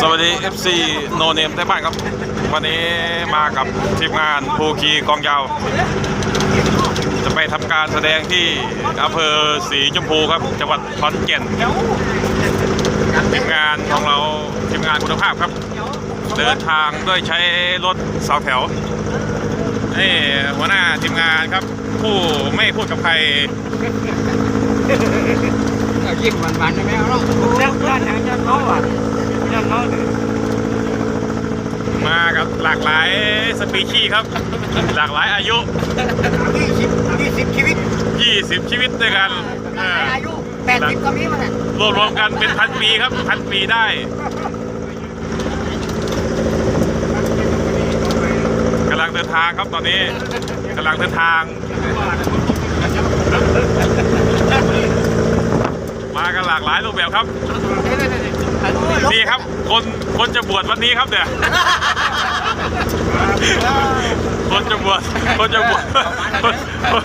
สวัสดี FC โนเนมไทยบ้านครับ วันนี้มากับทีมงานภูคีกองยาว จะไปทำการแสดงที่อำเภอสีชมพูครับ จังหวัดขอนแก่นทีมงานของเราทีมงานคุณภาพครับ เดินทางด้วยใช้รถสองแถวนี่หัวหน้าทีมงานครับ ผู้ไม่พูดกับใครเอายิ้มหวานๆได้ไหมเอาเนาะยันยันยันยันเขาอะยันเขาเนี่ย มากับหลากหลายสปีชีส์ครับ หลากหลายอายุ ยี่สิบยี่สิบชีวิต20 ชีวิตด้วยกันเอออายุแปดสิบก็มีมาเนี่ยรวมรวมกันเป็นพันปีครับพันปีได้ กำลังเดินทางครับตอนนี้กำลังเดินทาง มากันหลากหลายรูปแบบครับ นี่ครับ คนคนจะบวชวันนี้ครับเนี่ยคนจะบวชคนจะบวชคนคน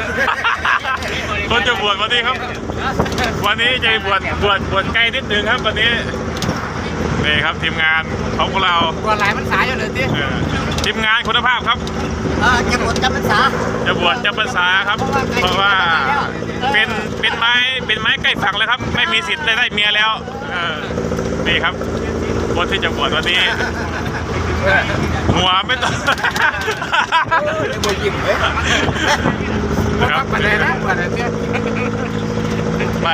คนจะบวชวันนี้ครับ วันนี้จะบวชบวชบวชใกล้นิดนึงครับวันนี้ นี่ครับทีมงานของพวกเรากว่าหลายมันสายอยู่เลยทีเออทีมงานคุณภาพครับเออจะหมดจำพรรษาจะบวชจะภาษาครับ เพราะว่าเป็นเป็นไม้เป็นไม้ใกล้ฝั่งแล้วครับ ไม่มีสิทธิ์ได้ได้เมียแล้วเออนี่ครับคนที่จะบวชวันนี้ หัวไม่ต้องบ่ยิ้มเลยครับไปเลยนะไปเลยเนี่ยไป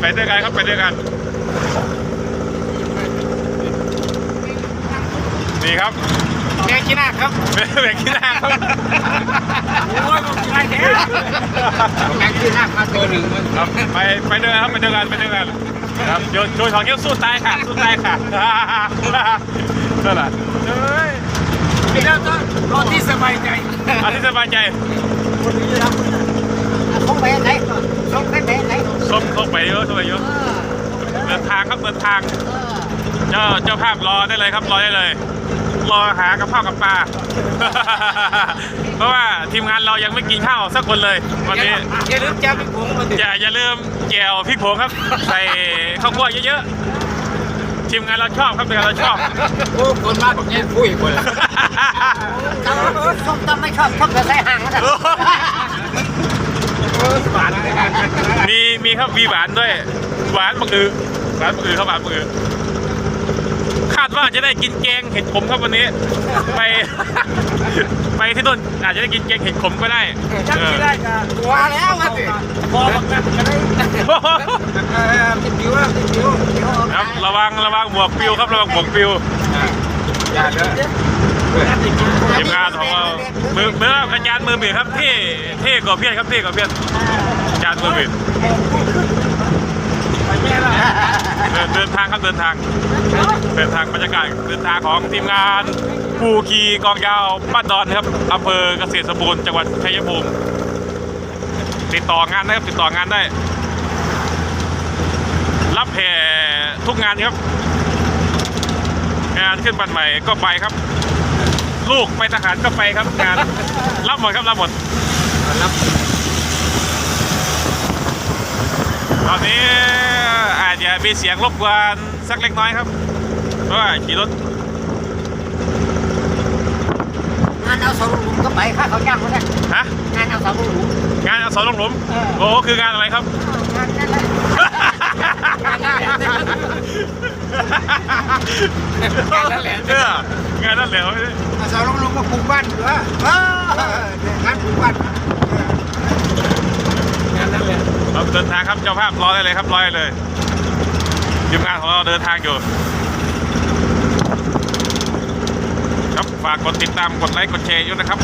ไปด้วยกันครับไปด้วยกัน นี่ครับแกกินหน้าครับแบกขี้หน้าครับโอ้ยผมกินได้แท้แกกินหน้ามาตัวหนึ่งมันครับไปไปด้วยกันครับไปด้วยกันไปด้วยกันครับโยนโยนของเยอะสู้ตายค่ะสู้ตายค่ะนั่นแหละเฮ้ยเดี๋ยวก็รอที่สบายใจอาที่สบายใจส่งไปไหนส่งไปไหนส้มส้มไปเยอะส้มไปเยอะเดินทางครับเดินทางเจ้าเจ้าภาพรอได้เลยครับรอได้เลย รอหากับข้าวกับปลา เพราะว่าทีมงานเรายังไม่กินข้าวสักคนเลยวันนี้ อย่าลืมจับพี่ผมมาดิอย่าอย่าลืมแจวพริกผงครับ ใส่ข้าวคั่วเยอะๆ ทีมงานเราชอบครับทีมงานเราชอบ โอ้คนมากกว่านี้คุยคนละส้มตำไม่ชอบชอบแต่ใส่ห่างนะหวานเลยกันมีมีครับมีหวานด้วย หวานมะอือหวานมะอือครับหวานมะอือ คาดว่าจะได้กินแกงเห็ดขมครับวันนี้ ไป ไปที่นู่นอาจจะได้กินแกงเห็ดขมก็ได้จังเออที่ได้ก็ตัวแล้วมาสิพอบักนัดจะได้เออติดผิวแล้วติดผิวผิวออกครับระวังระวังหมวกปิวครับระวังหมวกปิวอย่าเด้อทีมงานของเรามือมืออาจารย์มือบีบครับเท่เท่กว่าเพี้ยนครับเท่กว่าเพี้ยนอาจารย์มือบีบไปแม่ละ เดินเดินทางครับเดินทาง เดินทางบรรยากาศเดินทางของทีมงานภูคีกองยาวบ้านดอนครับอำเภอเกษตรสมบูรณ์จังหวัดชัยภูมิติดต่องานได้ครับติดต่องานได้ รับแห่ทุกงานครับ งานขึ้นบันใหม่ก็ไปครับ ลูกไปทหารก็ไปครับงานรับหมดครับรับหมดรับตอนนี้ จจะมีเสียงรบกวนสักเล็กน้อยครับ เพราะว่าขี่รถงานเอาสองหลุมก็ไปค่าเขาจ้างเขาได้ฮะงานเอาสองหลุมงานอสรลงหลุมเออโอ้คืองานอะไรครับงานนั่นแหละงานนั่นแหละงานนั่นแหละเอองานนั่นแหละเอาสองหลุมก็ปลูกบ้านเหรอเอองานปลูกบ้านงานนั่นแหละเราเดินทางครับเจ้าภาพรอได้เลยครับรอได้เลย ทีมงานของเราเดินทางอยู่ ครับฝากกดติดตามกดไลค์กดแชร์ด้วยนะครับ